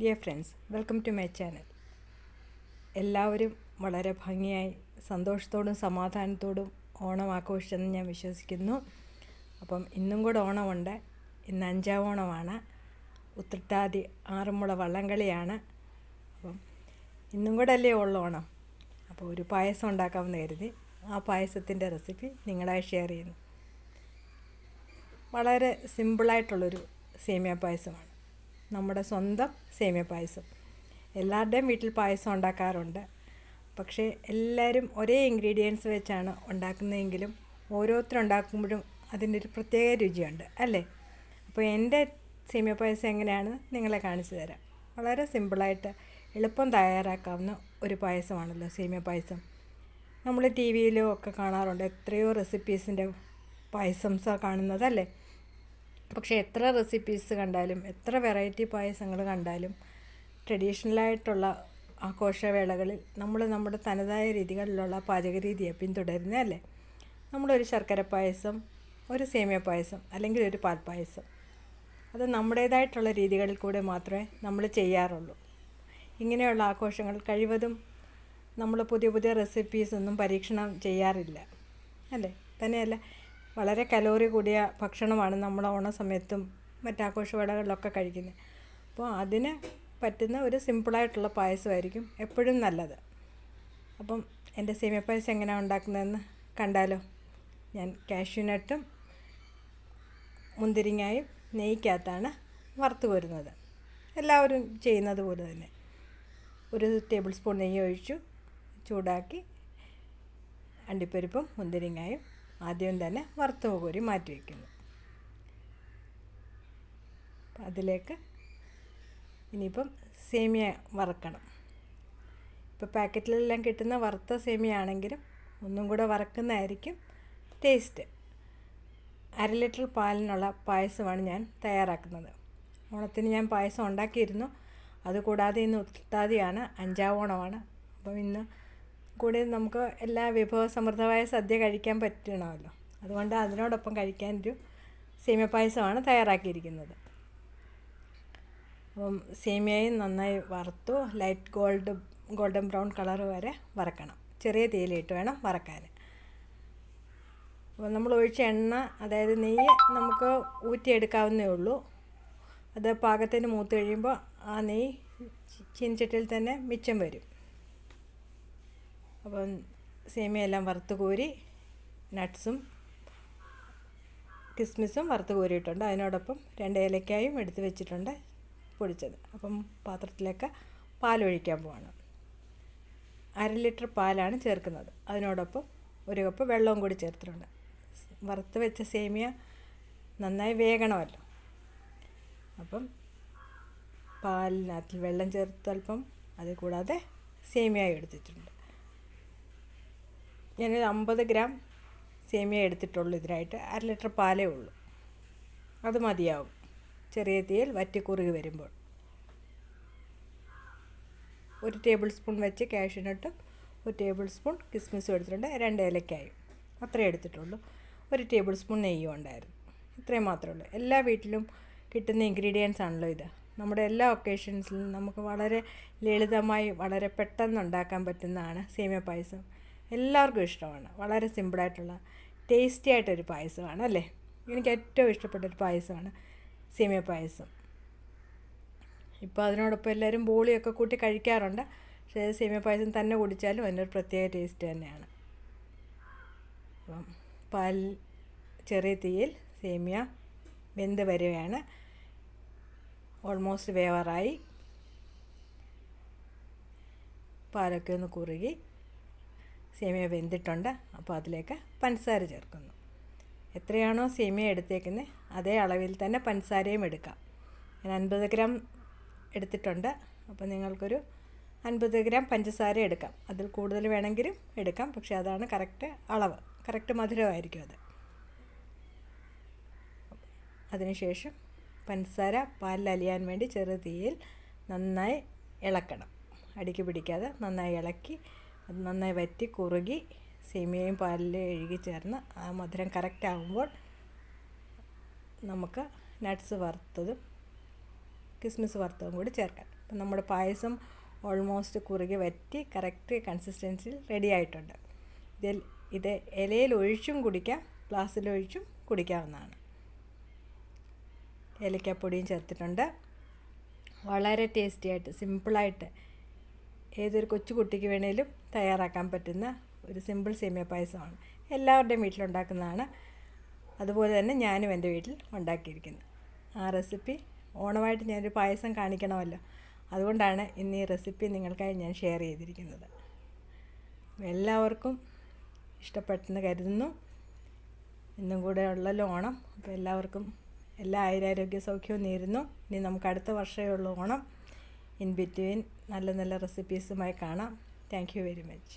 Dear friends welcome to my channel എല്ലാവരും വളരെ ഭംഗിയായി സന്തോഷത്തോടും സമാധാനത്തോടും ഓണം ആഘോഷിച്ചെന്ന് ഞാൻ വിശ്വസിക്കുന്നു. അപ്പം ഇന്നും കൂടെ ഓണമുണ്ട്. ഇന്ന് അഞ്ചാം ഓണമാണ്. ഉത്രട്ടാതി ആറന്മുള വള്ളംകളിയാണ്. അപ്പം ഇന്നും കൂടെ അല്ലേ ഉള്ള ഓണം. അപ്പോൾ ഒരു പായസം ഉണ്ടാക്കാമെന്ന് കരുതി ആ പായസത്തിന്റെ റെസിപ്പി നിങ്ങളായി ഷെയർ ചെയ്യുന്നു. വളരെ സിമ്പിളായിട്ടുള്ളൊരു സേമിയ പായസമാണ്. നമ്മുടെ സ്വന്തം സേമിയ പായസം. എല്ലാവരുടെയും വീട്ടിൽ പായസം ഉണ്ടാക്കാറുണ്ട്. പക്ഷേ എല്ലാവരും ഒരേ ഇൻഗ്രീഡിയൻസ് വെച്ചാണ് ഉണ്ടാക്കുന്നതെങ്കിലും ഓരോരുത്തരുണ്ടാക്കുമ്പോഴും അതിന്റെ ഒരു പ്രത്യേക രുചിയുണ്ട് അല്ലേ? അപ്പോൾ എന്റെ സേമിയ പായസം എങ്ങനെയാണ് നിങ്ങളെ കാണിച്ചു തരാം. വളരെ സിമ്പിളായിട്ട് എളുപ്പം തയ്യാറാക്കാവുന്ന ഒരു പായസമാണല്ലോ സേമിയ പായസം. നമ്മൾ ടി വിയിലും ഒക്കെ കാണാറുണ്ട് എത്രയോ റെസിപ്പീസിന്റെ പായസംസാണ് കാണുന്നതല്ലേ പക്ഷേ എത്ര റെസിപ്പീസ് കണ്ടാലും എത്ര വെറൈറ്റി പായസങ്ങൾ കണ്ടാലും ട്രഡീഷണലായിട്ടുള്ള ആഘോഷവേളകളിൽ നമ്മൾ നമ്മുടെ തനതായ രീതികളിലുള്ള പാചക രീതിയെ പിന്തുടരുന്നതല്ലേ നമ്മളൊരു ശർക്കര പായസം ഒരു സേമിയ പായസം അല്ലെങ്കിൽ ഒരു പാൽപ്പായസം അത് നമ്മുടേതായിട്ടുള്ള രീതികളിൽ കൂടെ മാത്രമേ നമ്മൾ ചെയ്യാറുള്ളൂ. ഇങ്ങനെയുള്ള ആഘോഷങ്ങൾ കഴിവതും നമ്മൾ പുതിയ പുതിയ റെസിപ്പീസ് ഒന്നും പരീക്ഷണം ചെയ്യാറില്ല. അല്ലേ? തന്നെയല്ല വളരെ കലോറി കൂടിയ ഭക്ഷണമാണ് നമ്മൾ ഓണസമയത്തും മറ്റാഘോഷവേളകളിലൊക്കെ കഴിക്കുന്നത്. അപ്പോൾ അതിന് പറ്റുന്ന ഒരു സിമ്പിളായിട്ടുള്ള പായസമായിരിക്കും എപ്പോഴും നല്ലത്. അപ്പം എന്റെ സേമിയ പായസം എങ്ങനെയാണ് ഉണ്ടാക്കുന്നതെന്ന് കണ്ടാലോ? ഞാൻ കാഷ്യൂനട്ടും മുന്തിരിങ്ങായും നെയ്ക്കകത്താണ് വറുത്ത് കോരുന്നത്. എല്ലാവരും ചെയ്യുന്നത് പോലെ തന്നെ. ഒരു ടേബിൾ സ്പൂൺ നെയ്യ് ഒഴിച്ചു ചൂടാക്കി അണ്ടിപ്പരിപ്പും മുന്തിരിങ്ങായും ആദ്യം തന്നെ വറുത്ത കോരി മാറ്റി വയ്ക്കുന്നു അതിലേക്ക് ഇനിയിപ്പം സേമിയ വറക്കണം. ഇപ്പോൾ പാക്കറ്റിലെല്ലാം കിട്ടുന്ന വറുത്ത സേമിയ ആണെങ്കിലും ഒന്നും കൂടെ വറക്കുന്നതായിരിക്കും ടേസ്റ്റ് അര ലിറ്റർ പാലിനുള്ള പായസമാണ് ഞാൻ തയ്യാറാക്കുന്നത്. ഓണത്തിന് ഞാൻ പായസം ഉണ്ടാക്കിയിരുന്നു. അതുകൂടാതെ ഇന്ന് ഉത്താതിയാണ് അഞ്ചാം ഓണമാണ്. അപ്പം ഇന്ന് കൂടി നമുക്ക് എല്ലാ വിഭവസമൃദ്ധമായ സദ്യ കഴിക്കാൻ പറ്റണമല്ലോ. അതുകൊണ്ട് അതിനോടൊപ്പം കഴിക്കാനൊരു സേമിയ പായസമാണ് തയ്യാറാക്കിയിരിക്കുന്നത്. അപ്പം സേമിയയും നന്നായി വറുത്തു light gold golden brown colour വരെ വറക്കണം. ചെറിയ തീയിലിട്ട് വേണം വറക്കാൻ. അപ്പോൾ നമ്മൾ ഒഴിച്ച എണ്ണ അതായത് നെയ്യ് നമുക്ക് ഊറ്റിയെടുക്കാവുന്നേ ഉള്ളൂ. അത് പാകത്തിന് മൂത്ത് കഴിയുമ്പോൾ ആ നെയ്യ് ചീനച്ചട്ടിയിൽ തന്നെ മിച്ചം വരും. അപ്പം സേമിയ എല്ലാം വറുത്ത് കോരി നട്ട്സും കിസ്മിസും വറുത്ത് കോരിയിട്ടുണ്ട്. അതിനോടൊപ്പം രണ്ട് ഏലക്കായും എടുത്ത് വെച്ചിട്ടുണ്ട് പൊടിച്ചത്. അപ്പം പാത്രത്തിലേക്ക് പാലൊഴിക്കാൻ പോവാണ്. അര ലിറ്റർ പാലാണ് ചേർക്കുന്നത്. അതിനോടൊപ്പം ഒരു കപ്പ് വെള്ളവും കൂടി ചേർത്തിട്ടുണ്ട്. വറുത്ത് വെച്ച സേമിയ നന്നായി വേകണമല്ലോ. അപ്പം പാലിനകത്ത് വെള്ളം ചേർത്ത് അല്പം അത് കൂടാതെ സേമിയ എടുത്തിട്ടുണ്ട്. ഞാനൊരു അമ്പത് ഗ്രാം സേമിയ എടുത്തിട്ടുള്ളൂ ഇതിനായിട്ട്. അര ലിറ്റർ പാലേ ഉള്ളൂ. അത് മതിയാവും. ചെറിയ തീയിൽ വറ്റിക്കുറുകി വരുമ്പോൾ. ഒരു ടേബിൾ സ്പൂൺ വെച്ച് കാഷ്യൂനട്ട് ഒരു ടേബിൾ സ്പൂൺ കിസ്മിസും എടുത്തിട്ടുണ്ട്. രണ്ട് ഏലക്കായും. അത്രേ എടുത്തിട്ടുള്ളൂ. ഒരു ടേബിൾ സ്പൂൺ നെയ്യും ഉണ്ടായിരുന്നു. ഇത്രയും മാത്രമേ ഉള്ളൂ. എല്ലാ വീട്ടിലും കിട്ടുന്ന ഇൻഗ്രീഡിയൻസ് ആണല്ലോ ഇത്. നമ്മുടെ എല്ലാ ഒക്കേഷൻസിലും നമുക്ക് വളരെ ലളിതമായി വളരെ പെട്ടെന്ന് ഉണ്ടാക്കാൻ പറ്റുന്നതാണ് സേമിയ പായസം. എല്ലാവർക്കും ഇഷ്ടമാണ്. വളരെ സിമ്പിളായിട്ടുള്ള ടേസ്റ്റി ആയിട്ടൊരു പായസമാണ് അല്ലേ? എനിക്ക് ഏറ്റവും ഇഷ്ടപ്പെട്ട ഒരു പായസമാണ് സേമിയ പായസം. ഇപ്പോൾ അതിനോടൊപ്പം എല്ലാവരും ബോളിയൊക്കെ കൂട്ടി കഴിക്കാറുണ്ട്. പക്ഷേ സേമിയ പായസം തന്നെ കുടിച്ചാലും അതിനൊരു പ്രത്യേക ടേസ്റ്റ് തന്നെയാണ്. അപ്പം പാൽ ചെറിയ തീയിൽ സേമിയ വെന്ത് വരികയാണ് ഓൾമോസ്റ്റ് വേവറായി. പാലൊക്കെ ഒന്ന് കുറുകി. സേമിയ വെന്തിട്ടുണ്ട്. അപ്പോൾ അതിലേക്ക് പഞ്ചസാര ചേർക്കുന്നു. എത്രയാണോ സേമിയ എടുത്തേക്കുന്നത് അതേ അളവിൽ തന്നെ പഞ്ചസാരയും എടുക്കാം. ഞാൻ അൻപത് ഗ്രാം എടുത്തിട്ടുണ്ട്. അപ്പോൾ നിങ്ങൾക്കൊരു അൻപത് ഗ്രാം പഞ്ചസാര എടുക്കാം. അതിൽ കൂടുതൽ വേണമെങ്കിലും എടുക്കാം. പക്ഷേ അതാണ് കറക്റ്റ് അളവ്. കറക്റ്റ് മധുരമായിരിക്കും അത്. അതിനുശേഷം പഞ്ചസാര പാലിൽ അലിയാൻ വേണ്ടി ചെറു തീയിൽ നന്നായി ഇളക്കണം. അടിക്ക് പിടിക്കാതെ നന്നായി ഇളക്കി അത് നന്നായി വറ്റി കുറുകി സേമിയയും പാലിൽ എഴുകി ചേർന്ന് ആ മധുരം കറക്റ്റ് ആകുമ്പോൾ നമുക്ക് നട്ട്സ് വറുത്തതും കിസ്മിസ് വറുത്തതും കൂടി ചേർക്കാം. അപ്പം നമ്മുടെ പായസം ഓൾമോസ്റ്റ് കുറുകി വറ്റി കറക്റ്റ് കൺസിസ്റ്റൻസിയിൽ റെഡി ആയിട്ടുണ്ട്. ഇതിൽ ഇത് ഇലയിൽ ഒഴിച്ചും കുടിക്കാം ഗ്ലാസ്സിലൊഴിച്ചും കുടിക്കാവുന്നതാണ്. ഏലക്കാപ്പൊടിയും ചേർത്തിട്ടുണ്ട്. വളരെ ടേസ്റ്റി ആയിട്ട് സിമ്പിളായിട്ട് ഏതൊരു കൊച്ചു കുട്ടിക്ക് വേണേലും തയ്യാറാക്കാൻ പറ്റുന്ന ഒരു സിമ്പിൾ സേമിയ പായസമാണ്. എല്ലാവരുടെയും വീട്ടിലുണ്ടാക്കുന്നതാണ്. അതുപോലെ തന്നെ ഞാനും എന്റെ വീട്ടിൽ ഉണ്ടാക്കിയിരിക്കുന്നു ആ റെസിപ്പി ഓണമായിട്ട് ഞാനൊരു പായസം കാണിക്കണമല്ലോ. അതുകൊണ്ടാണ് ഇന്ന് ഈ റെസിപ്പി നിങ്ങൾക്കായി ഞാൻ ഷെയർ ചെയ്തിരിക്കുന്നത്. എല്ലാവർക്കും ഇഷ്ടപ്പെട്ടെന്ന് കരുതുന്നു. ഇന്നും കൂടെ ഉള്ളല്ലോ ഓണം. അപ്പോൾ എല്ലാവർക്കും എല്ലാ ആയുരാരോഗ്യ സൗഖ്യവും നേരുന്നു. ഇനി നമുക്ക് അടുത്ത വർഷമേ ഉള്ളൂ ഓണം. ഇൻ ബിറ്റ്വീൻ നല്ല നല്ല റെസിപ്പീസുമായി കാണാം. Thank very much